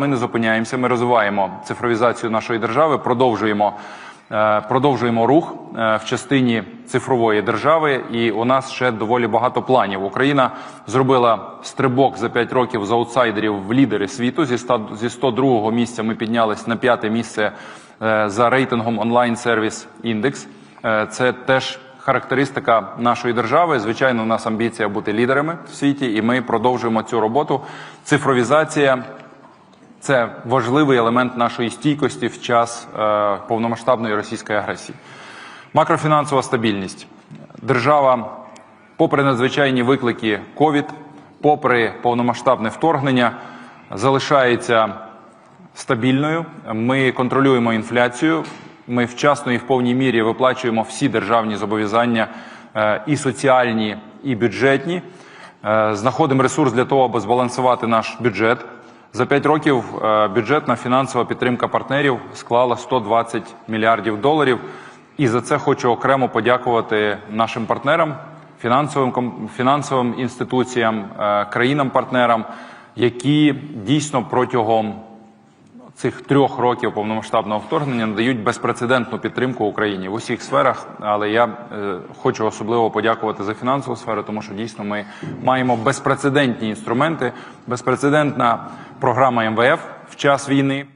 Ми не зупиняємося. Ми розвиваємо цифровізацію нашої держави, продовжуємо. е, Продовжуємо рух е, в частині цифрової держави, і у нас ще доволі багато планів. Україна зробила стрибок за 5 років з аутсайдерів в лідери світу. Зі 100 зі 102 місця ми піднялись на п'яте місце е, за рейтингом онлайн сервіс індекс. Це теж характеристика нашої держави. Звичайно, у нас амбіція бути лідерами в світі, і ми продовжуємо цю роботу. Цифровізація це важливий елемент нашої стійкості в час е, повномасштабної російської агресії. Макрофінансова стабільність. Держава, попри надзвичайні виклики ковід, попри повномасштабне вторгнення, залишається стабільною. Ми контролюємо інфляцію. Ми вчасно і в повній мірі виплачуємо всі державні зобов'язання е, і соціальні, і бюджетні. Е, Знаходимо ресурс для того, аби збалансувати наш бюджет. За 5 років е, бюджетна фінансова підтримка партнерів склала 120 мільярдів доларів. І за це хочу окремо подякувати нашим партнерам, фінансовим фінансовим інституціям, е, країнам-партнерам, які дійсно протягом цих трьох років повномасштабного вторгнення надають безпрецедентну підтримку Україні в усіх сферах. Але я е, хочу особливо подякувати за фінансову сферу, тому що дійсно ми маємо безпрецедентні інструменти, безпрецедентна програма МВФ в час війни.